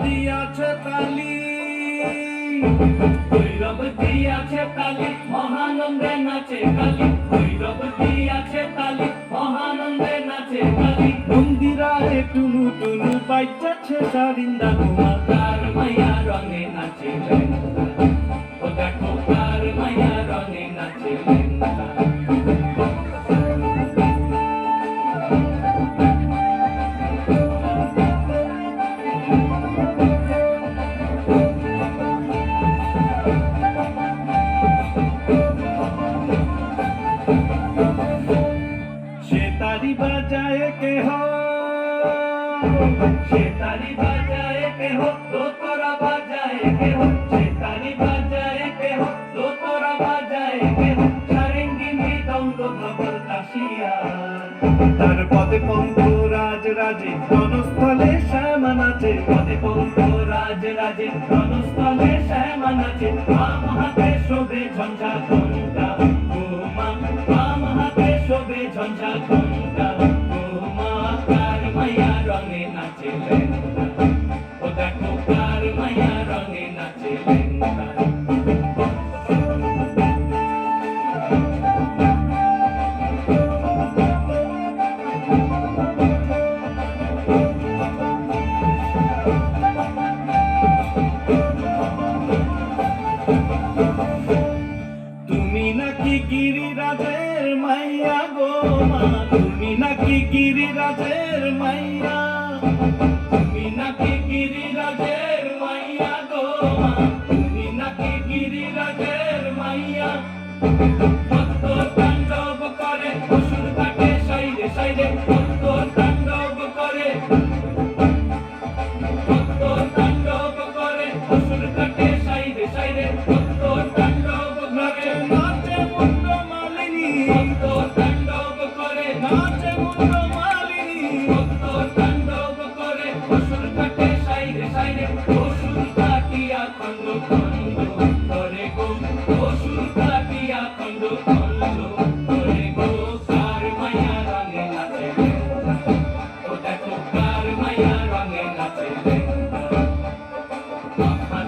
দিয়াছে তালি ভৈরব দিয়াছে তালি মহানন্দে নাচে কালি ভৈরব দিয়াছে তালি মহানন্দে নাচে টুনু টুনু বাইচাছে সারিন্দা সে তারি তার পদে পঙ্ক রাজ রাজে জনস্থলে শ্যামা নাচে। পদে পঙ্ক রাজ রাজে রণস্থলে শ্যামা নাচে। হাতে শোভে ঝঞ্ঝা ঘণ্টা হাতে শোভে ঝঞ্ঝা ঘণ্টা রঙে নাচে লেঙ্গা ও দেখো কার গিরিরাজের মাইয়া গো মা তুমি নাকি গিরিরাজের নাকি গিরিরাজের মাইয়া গো তুমি নাকি গিরিরাজের মাইয়া? কত তাণ্ডব করে, অসুর কাটে সাইরে সাইরে ভক্ত তাণ্ডব করে Bye.